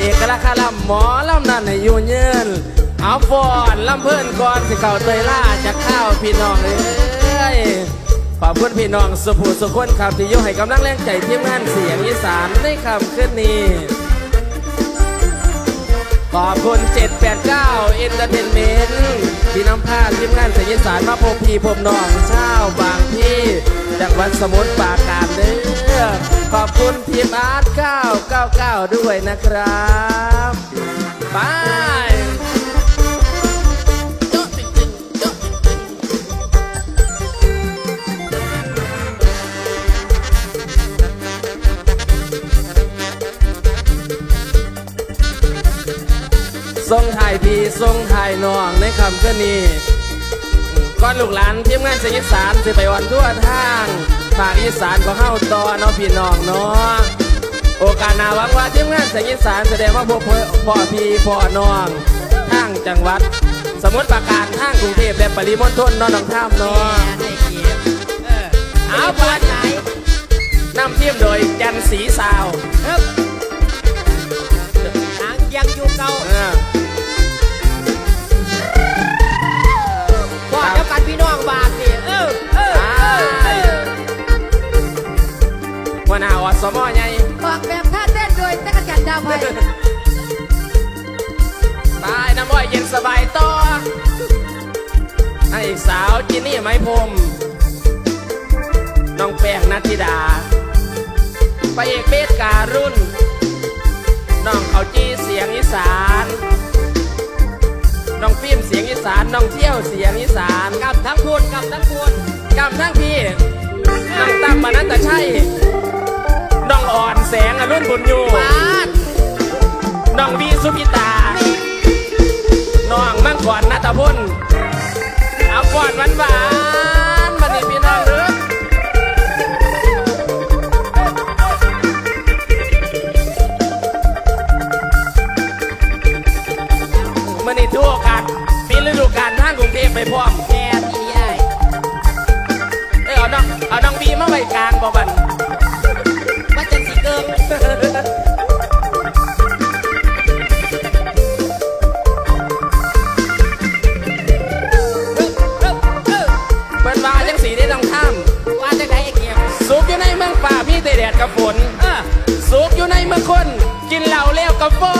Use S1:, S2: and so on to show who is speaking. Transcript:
S1: เอกลักษณ์คาลำหมอลำนั่นให้อยู่เยินเอาฟอนลำเพิ่นก่อนสิเข่าเตยล่าจากข้าวพี่น้องเอ้ยขอบคุณพี่น้องสุภูสุขคนครับที่ยุให้กำลังแรงใจทีมงานเสียงอีสานในคำขึ้นนี้ขอบคุณ 789 Entertainment ที่นำพาทีมงานเสียงอีสานมาพบพี่พบน้องชาวบางที่จังหวัดสมุทรปราการเด้อ ขอบคุณทีมอาร์ต999 ด้วยนะครับบายโจ๊ะตึงตึงโจ๊ะตึงตึงทรงถ่ายพี่ทรงถ่ายน้องในคำก็นี้ก่อนลูกหลานทีมงานเสียงสานสิไปวันทั่วทาง ภาคอีสานของเฮาต่อเนาะพี่น้องเนาะโอกาสหน้าหวังว่าทีมงานเสียงอีสานแสดงว่าพวกพ่อพี่พ่อน้องทางจังหวัด สมุทรปราการทางกรุงเทพและปริมณฑลเนาะน้องท่ามเนาะ
S2: ได้เกียรติเออ
S1: เอาไปนำทีมโดยจันสีสาว
S2: เอิบ
S1: สมอใหญ่
S3: ออกแบบท่าเต้นโดยจักรจันทร์ดาวไพ
S1: ตายน้ำอ้อยเย็นสบายต่อไอ้สาวจินนี่ไม้พรมน้องแป้งนัทธิดาพระเอกเบสการุณน้องเขาจีเสียงอีสานน้องฟิล์มเสียงอีสานน้องเที่ยวเสียงอีสาน
S2: กับทั้งคุณกับทั้งคุณ
S1: กำทั้งพี่น้องตั้มมานันตะชัยน้ องอ่อนแสงอรุณบุญยู
S2: บาท
S1: น้องบีสุพิตา น้องมังกรนัตพลเอาก่อนหวานหวานๆมานี่พี่น้องเด้อมานี่ทั่วกันปีฤดูกาลทางกรุงเทพไปพร้อม
S2: แกนี่ไอ้
S1: เอ้ยเอาน้องเอาน้องบีมาไว้กลางบ่บัน ด
S2: กั
S1: บฝนสุกอยู่ในเมืองคน กินเหล้าแล้วกับฝน